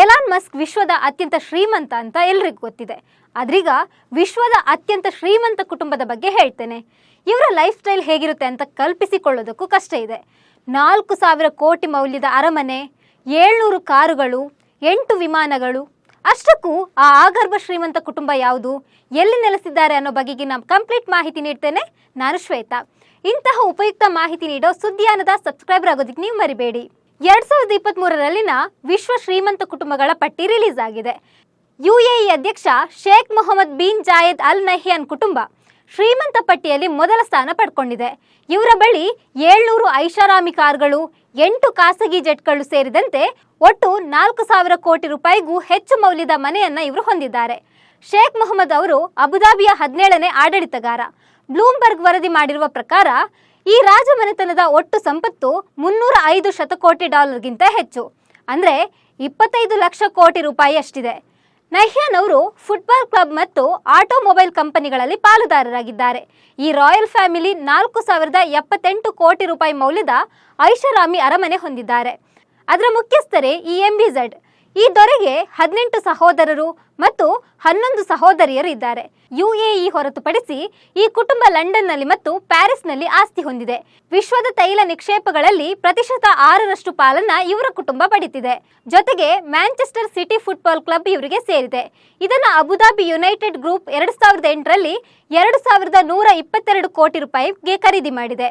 Elon Musk ವಿಶ್ವದ ಅತ್ಯಂತ ಶ್ರೀಮಂತ ಅಂತ ಎಲ್ರಿಗೂ ಗೊತ್ತಿದೆ. ಆದ್ರೀಗ ವಿಶ್ವದ ಅತ್ಯಂತ ಶ್ರೀಮಂತ ಕುಟುಂಬದ ಬಗ್ಗೆ ಹೇಳ್ತೇನೆ. ಇವರ ಲೈಫ್ ಸ್ಟೈಲ್ ಹೇಗಿರುತ್ತೆ ಅಂತ ಕಲ್ಪಿಸಿಕೊಳ್ಳೋದಕ್ಕೂ ಕಷ್ಟ ಇದೆ. ನಾಲ್ಕು ಸಾವಿರ ಕೋಟಿ ಮೌಲ್ಯದ ಅರಮನೆ, ಏಳ್ನೂರು ಕಾರುಗಳು, ಎಂಟು ವಿಮಾನಗಳು, ಅಷ್ಟಕ್ಕೂ ಆ ಆಗರ್ಭ ಶ್ರೀಮಂತ ಕುಟುಂಬ ಯಾವುದು, ಎಲ್ಲಿ ನೆಲೆಸಿದ್ದಾರೆ ಅನ್ನೋ ಬಗೆಗಿನ ಕಂಪ್ಲೀಟ್ ಮಾಹಿತಿ ನೀಡ್ತೇನೆ ನಾನು ಶ್ವೇತಾ. ಇಂತಹ ಉಪಯುಕ್ತ ಮಾಹಿತಿ ನೀಡೋ ಸುದ್ದಿಯಾನದ ಸಬ್ಸ್ಕ್ರೈಬರ್ ಆಗೋದಕ್ಕೆ ನೀವು ಮರಿಬೇಡಿ. ಎರಡ್ ಸಾವಿರದ ಇಪ್ಪತ್ತ್ ಮೂರರಲ್ಲಿನ ವಿಶ್ವ ಶ್ರೀಮಂತ ಕುಟುಂಬಗಳ ಪಟ್ಟಿ ರಿಲೀಸ್ ಆಗಿದೆ. ಯುಎಇ ಅಧ್ಯಕ್ಷ Sheikh Mohammed bin Zayed Al Nahyan ಕುಟುಂಬ ಶ್ರೀಮಂತ ಪಟ್ಟಿಯಲ್ಲಿ ಮೊದಲ ಸ್ಥಾನ ಪಡ್ಕೊಂಡಿದೆ. ಇವರ ಬಳಿ ಏಳ್ನೂರು ಐಷಾರಾಮಿ ಕಾರ್ಗಳು, ಎಂಟು ಖಾಸಗಿ ಜೆಟ್ಗಳು ಸೇರಿದಂತೆ ಒಟ್ಟು ನಾಲ್ಕು ಸಾವಿರ ಕೋಟಿ ರೂಪಾಯಿಗೂ ಹೆಚ್ಚು ಮೌಲ್ಯದ ಮನೆಯನ್ನ ಇವರು ಹೊಂದಿದ್ದಾರೆ. ಶೇಖ್ ಮೊಹಮ್ಮದ್ ಅವರು ಅಬುದಾಬಿಯ ಹದಿನೇಳನೇ ಆಡಳಿತಗಾರ. ಬ್ಲೂಮ್ಬರ್ಗ್ ವರದಿ ಮಾಡಿರುವ ಪ್ರಕಾರ ಈ ರಾಜಮನೆತನದ ಒಟ್ಟು ಸಂಪತ್ತು ಮುನ್ನೂರ ಐದು ಶತಕೋಟಿ ಡಾಲರ್ಗಿಂತ ಹೆಚ್ಚು. ಅಂದರೆ ಇಪ್ಪತ್ತೈದು ಲಕ್ಷ ಕೋಟಿ ರೂಪಾಯಿ ಅಷ್ಟಿದೆ ನಹ್ಯಾನ್ ಅವರು ಫುಟ್ಬಾಲ್ ಕ್ಲಬ್ ಮತ್ತು ಆಟೋಮೊಬೈಲ್ ಕಂಪನಿಗಳಲ್ಲಿ ಪಾಲುದಾರರಾಗಿದ್ದಾರೆ. ಈ ರಾಯಲ್ ಫ್ಯಾಮಿಲಿ ನಾಲ್ಕು ಸಾವಿರದ ಎಪ್ಪತ್ತೆಂಟು ಕೋಟಿ ರೂಪಾಯಿ ಮೌಲ್ಯದ ಐಷಾರಾಮಿ ಅರಮನೆ ಹೊಂದಿದ್ದಾರೆ. ಅದರ ಮುಖ್ಯಸ್ಥರೇ ಈ ಎಂಬಿಝೆಡ್ ಈ ದೊರೆಗೆ ಹದಿನೆಂಟು ಸಹೋದರರು ಮತ್ತು ಹನ್ನೊಂದು ಸಹೋದರಿಯರು ಇದ್ದಾರೆ. ಯುಎಇ ಹೊರತುಪಡಿಸಿ ಈ ಕುಟುಂಬ ಲಂಡನ್ನಲ್ಲಿ ಮತ್ತು ಪ್ಯಾರಿಸ್ನಲ್ಲಿ ಆಸ್ತಿ ಹೊಂದಿದೆ. ವಿಶ್ವದ ತೈಲ ನಿಕ್ಷೇಪಗಳಲ್ಲಿ ಪ್ರತಿಶತ ಆರರಷ್ಟು ಪಾಲನ್ನ ಇವರ ಕುಟುಂಬ ಪಡಿತಿದೆ. ಜೊತೆಗೆ ಮ್ಯಾಂಚೆಸ್ಟರ್ ಸಿಟಿ ಫುಟ್ಬಾಲ್ ಕ್ಲಬ್ ಇವರಿಗೆ ಸೇರಿದೆ. ಇದನ್ನು ಅಬುದಾಬಿ ಯುನೈಟೆಡ್ ಗ್ರೂಪ್ ಎರಡು ಸಾವಿರದ ಎಂಟರಲ್ಲಿ ಎರಡು ಸಾವಿರದ ನೂರ ಇಪ್ಪತ್ತೆರಡು ಕೋಟಿ ರೂಪಾಯಿಗೆ ಖರೀದಿ ಮಾಡಿದೆ.